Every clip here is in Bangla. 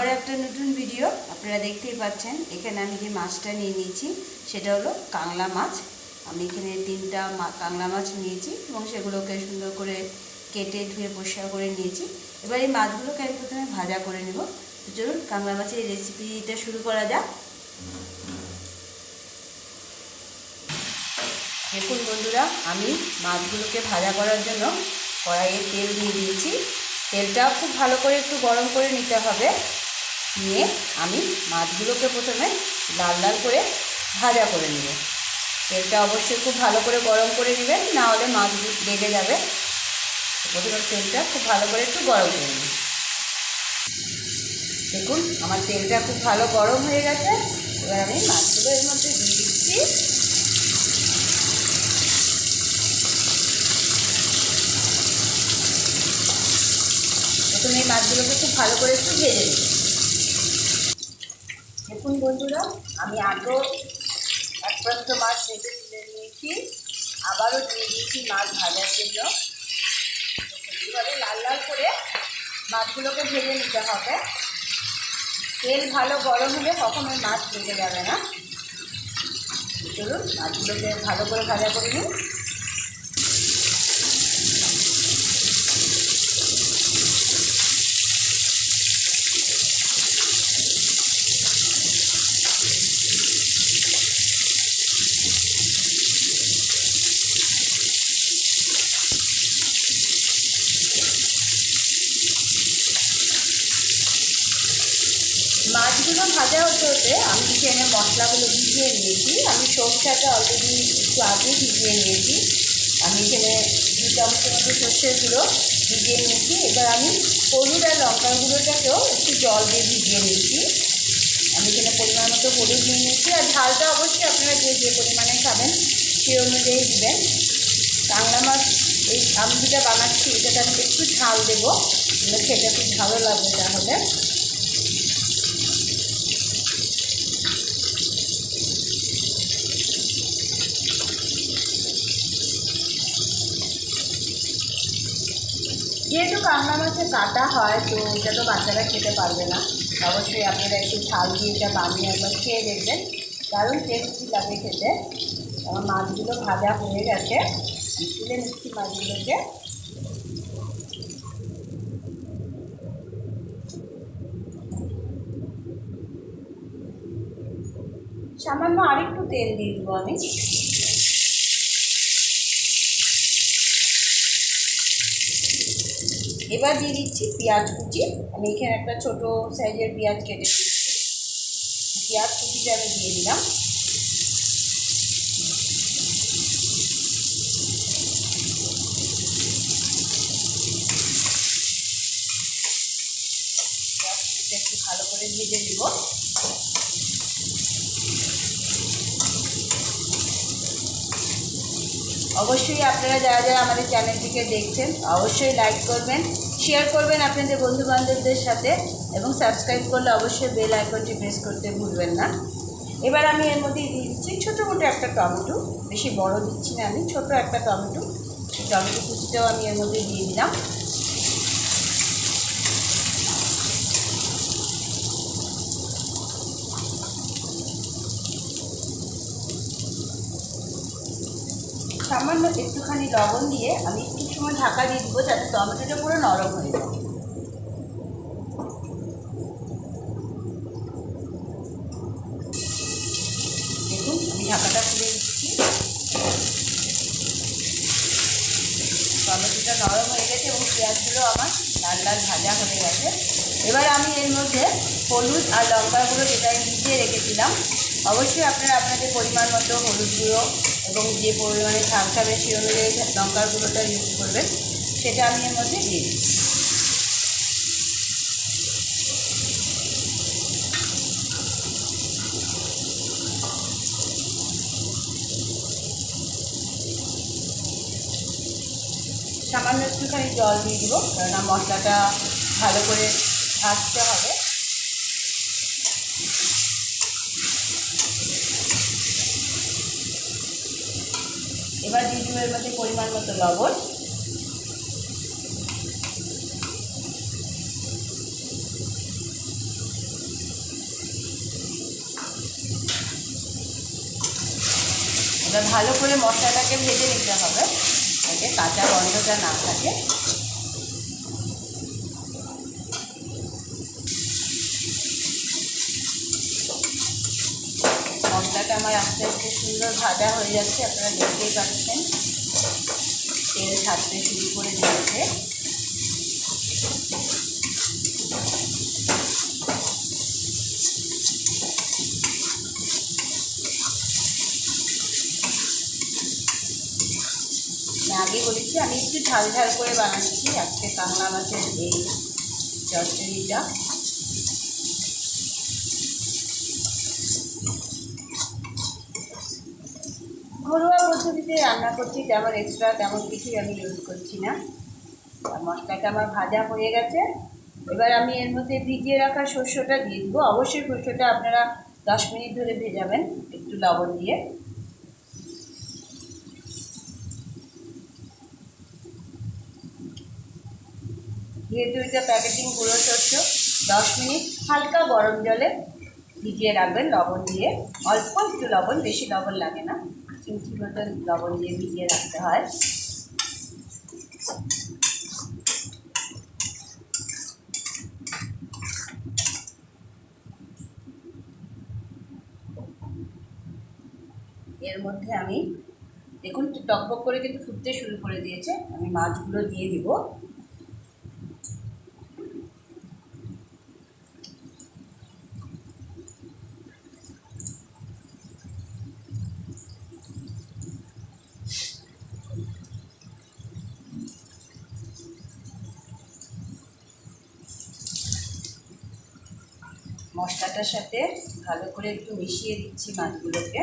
আবার একটা নতুন ভিডিও আপনারা দেখতেই পাচ্ছেন, এখানে আমি যে মাছটা নিয়ে নিয়েছি, সেটা হলো কাংলা মাছ। আমি এখানে তিনটা কাংলা মাছ নিয়েছি এবং সেগুলোকে সুন্দর করে কেটে ধুয়ে পরিষ্কার করে নিয়েছি। এবার এই মাছগুলোকে আমি প্রথমে ভাজা করে নেব। চলুন, কাংলা মাছের রেসিপিটা শুরু করা যাক। দেখুন বন্ধুরা, আমি মাছগুলোকে ভাজা করার জন্য কড়াইয়ে তেল দিয়ে দিয়েছি। তেলটা খুব ভালো করে একটু গরম করে নিতে হবে। নিয়ে আমি মাছগুলোকে প্রথমে লাল লাল করে ভাজা করে নেব। তেলটা অবশ্যই খুব ভালো করে গরম করে নেবেন, না হলে মাছ লেগে যাবে। প্রথমে তেলটা খুব ভালো করে একটু গরম করে নিন দেখুন, আমার তেলটা খুব ভালো গরম হয়ে গেছে। এবার আমি মাছগুলো এর মধ্যে দিয়ে দিচ্ছি। প্রথমে এই মাছগুলোকে খুব ভালো করে একটু ভেজে নিই দেখুন বন্ধুরা, আমি আগেও এক প্রস্ত মাছ ভেজে তুলে নিয়েছি, আবারও দিয়ে দিয়েছি মাছ ভাজার জন্য। এইভাবে লাল লাল করে মাছগুলোকে ভেজে নিতে হবে। তেল ভালো গরম হলে কখনোই মাছ ভেজে যাবে না। চলুন, মাছগুলোকে ভালো করে ভাজা করে নিন মাছগুলো ভাজা হতে হতে আমি এখানে মশলাগুলো ভিজিয়ে নিয়েছি। আমি সরষাটা অলরেডি একটু আগে ভিজিয়ে নিয়েছি। আমি এখানে দু চামচের মতো সর্ষের গুঁড়ো ভিজিয়ে নিয়েছি। এবার আমি হলুদ আর লঙ্কার গুঁড়োটাকেও একটু জল দিয়ে ভিজিয়ে নিয়েছি। আমি এখানে পরিমাণ মতো হলুদ নিয়ে নিয়েছি। আর ঝালটা অবশ্যই আপনারা যে যে পরিমাণে খাবেন সে অনুযায়ী দেবেন। কাংলা মাছ, এই আমি যেটা বানাচ্ছি, এটাতে আমি একটু ঝাল দেবো। খেতে খুব ভালো লাগবে তাহলে। যেহেতু কাঁকড়া মাছের কাটা হয়, তো এটা তো বাচ্চারা খেতে পারবে না। অবশ্যই আপনারা একটু ঝাল দিয়ে এটা বানিয়ে একবার খেয়ে দেখবেন। দারুণ টেস্টি লাগে খেতে। আমার মাছগুলো ভাজা হয়ে গেছে। তুলে নিচ্ছি মাছগুলোকে। সামান্য আরেকটু তেল দিয়ে দেবো আমি। এবার দিয়ে দিচ্ছি পেঁয়াজ কুচি। আমি এখানে একটা ছোট সাইজের পেঁয়াজ কেটে দিচ্ছি। পেঁয়াজ কুচিটা আমি দিয়ে দিলাম। পেঁয়াজ কুচিটা একটু ভালো করে ভেজে নিব। অবশ্যই আপনারা যারা যারা আমাদের চ্যানেলটিকে দেখছেন, অবশ্যই লাইক করবেন শেয়ার করবেন আপনাদের বন্ধুবান্ধবদের সাথে এবং সাবস্ক্রাইব করলে অবশ্যই বেল আইকনটি প্রেস করতে ভুলবেন না। এবার আমি এর মধ্যে দিচ্ছি ছোটো মোটো একটা টমেটো, বেশি বড় দিচ্ছি না আমি, ছোটো একটা টমেটো। সেই টমেটো কুচিটাও আমি এর মধ্যে দিয়ে দিলাম। সামান্য একটুখানি লবণ দিয়ে আমি একটু সময় ঢাকা দিয়ে দিব যাতে টমেটোটা পুরো নরম হয়ে যায়। দেখুন, আমি ঢাকাটা খুলে দিচ্ছি। টমেটোটা নরম হয়ে গেছে এবং পেঁয়াজগুলো আমার লাল লাল ভাজা হয়ে গেছে। এবার আমি এর মধ্যে হলুদ আর লঙ্কা গুঁড়ো যেটা ভিজিয়ে রেখেছিলাম অবশ্যই আপনারা আপনাদের পরিমাণ মতো হলুদ গুঁড়ো এবং যে পরিমাণে ঝাল সেই অনুযায়ী লঙ্কার গুঁড়োটা ইউজ করবেন, সেটা আমি এর মধ্যে দিয়ে দিচ্ছি। সামান্য একটুখানি জল দিয়ে দিব, কেননা মশলাটা ভালো করে ভাজতে হবে। এবার দিয়ে দিব এর মধ্যে পরিমাণ মতো লবণ। এবার ভালো করে মশলাটাকে ভেজে নিতে হবে, যাতে কাঁচা গন্ধটা না থাকে। আমার আস্তে আস্তে সুন্দর ভাজা হয়ে যাচ্ছে, আপনারা দেখতেই পাচ্ছেন। তেল ছাড়তে শুরু করে দিয়েছে। আমি আগে বলেছি আমি একটু ঝাল ঝাল করে বানাচ্ছি, আজকে কাঁকড়া মাছের এই চচ্চড়িটা। ঘরোয়া পদ্ধতিতে রান্না করছি, তেমন এক্সট্রা তেমন কিছুই আমি ইউজ করছি না। মশলাটা আমার ভাজা হয়ে গেছে। এবার আমি এর মধ্যে ভিজিয়ে রাখা শস্যটা দিয়ে দেবো। অবশ্যই শস্যটা আপনারা দশ মিনিট ধরে ভেজাবেন, একটু লবণ দিয়ে। যেহেতু এটা প্যাকেটিং গুঁড়ো শস্য দশ মিনিট হালকা গরম জলে ভিজিয়ে রাখবেন লবণ দিয়ে। অল্প একটু লবণ, বেশি লবণ লাগে না। চিমচি মতন লবণ দিয়ে ভিজিয়ে রাখতে হয়। এর মধ্যে আমি, দেখুন টকবক করে কিন্তু ফুটতে শুরু করে দিয়েছে। আমি মাছগুলো দিয়ে দিব। মশলাটার সাথে ভালো করে একটু মিশিয়ে দিচ্ছি মাছগুলোকে।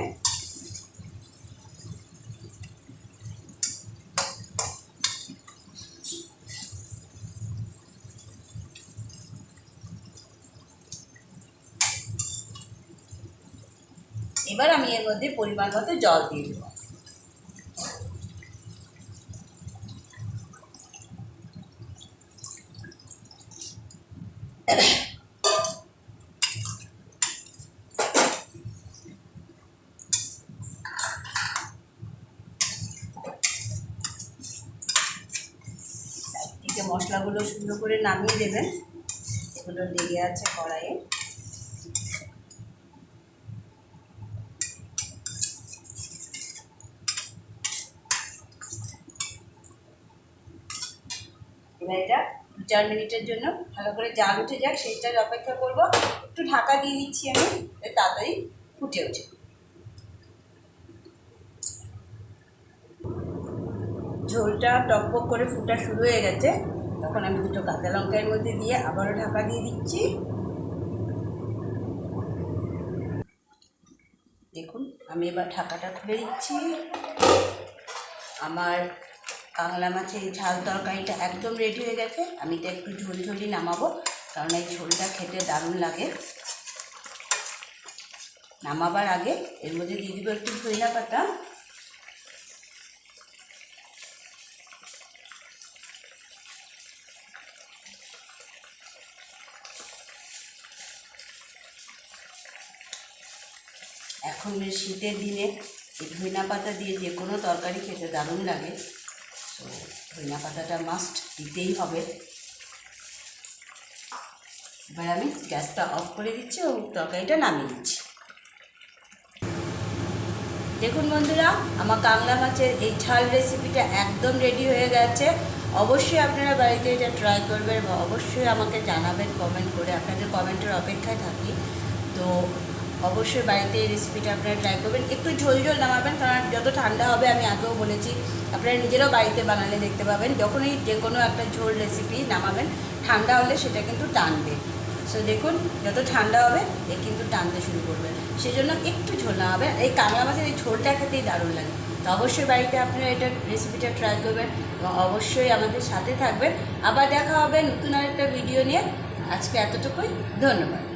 এবার আমি এর মধ্যে পরিমাণ মতো জল দিয়ে দেবো। থেকে মশলাগুলো সুন্দর করে নামিয়ে দেবেন। এগুলো লেগে আছে কড়াইয়ে। এবার এটা দু চার মিনিটের জন্য ভালো করে জাল উঠে যাক, সেইটার অপেক্ষা করব। একটু ঢাকা দিয়ে দিচ্ছি আমি তাড়াতাড়ি ফুটে ওঠে। ঝোলটা টকবক করে ফুটা শুরু হয়ে গেছে। তখন আমি দুটো কাঁচা লঙ্কার মধ্যে দিয়ে আবারও ঢাকা দিয়ে দিচ্ছি। দেখুন, আমি এবার ঢাকাটা খুলে দিচ্ছি। আমার কাংলা মাছের ঝাল তরকারিটা একদম রেডি হয়ে গেছে। আমি এটা একটু ঝোল ঝোলই নামাবো, কারণ এই ঝোলটা খেতে দারুণ লাগে। নামাবার আগে এর মধ্যে দিয়ে দিব একটু ধইলা পাতা। এখন শীতের দিনে এই ধইনা পাতা দিয়ে যে কোনো তরকারি খেতে দারুণ লাগে। তো ধইনা পাতাটা মাস্ট দিতেই হবে। এবার আমি গ্যাসটা অফ করে দিচ্ছি ও তরকারিটা নামিয়ে দিচ্ছি দেখুন বন্ধুরা, আমার কাংলা মাছের এই ঝাল রেসিপিটা একদম রেডি হয়ে গেছে। অবশ্যই আপনারা বাড়িতে এটা ট্রাই করবেন অবশ্যই আমাকে জানাবেন কমেন্ট করে। আপনাদের কমেন্টের অপেক্ষায় থাকি। তো অবশ্যই বাড়িতে এই রেসিপিটা আপনারা ট্রাই করবেন। একটু ঝোল ঝোল নামাবেন, কারণ যত ঠান্ডা হবে আমি আগেও বলেছি, আপনারা নিজেরাও বাড়িতে বানালে দেখতে পাবেন, যখনই যে কোনো একটা ঝোল রেসিপি নামাবেন, ঠান্ডা হলে সেটা কিন্তু টানবে। সো দেখুন, যত ঠান্ডা হবে, এ কিন্তু টানতে শুরু করবে। সেজন্য একটু ঝোল না হবে এই কাঁকড়া মাছের এই ঝোলটা খেতেই দারুণ লাগে। তো অবশ্যই বাড়িতে আপনারা এটা রেসিপিটা ট্রাই করবেন এবং অবশ্যই আমাদের সাথে থাকবেন। আবার দেখা হবে নতুন আরেকটা ভিডিও নিয়ে। আজকে এতটুকুই, ধন্যবাদ।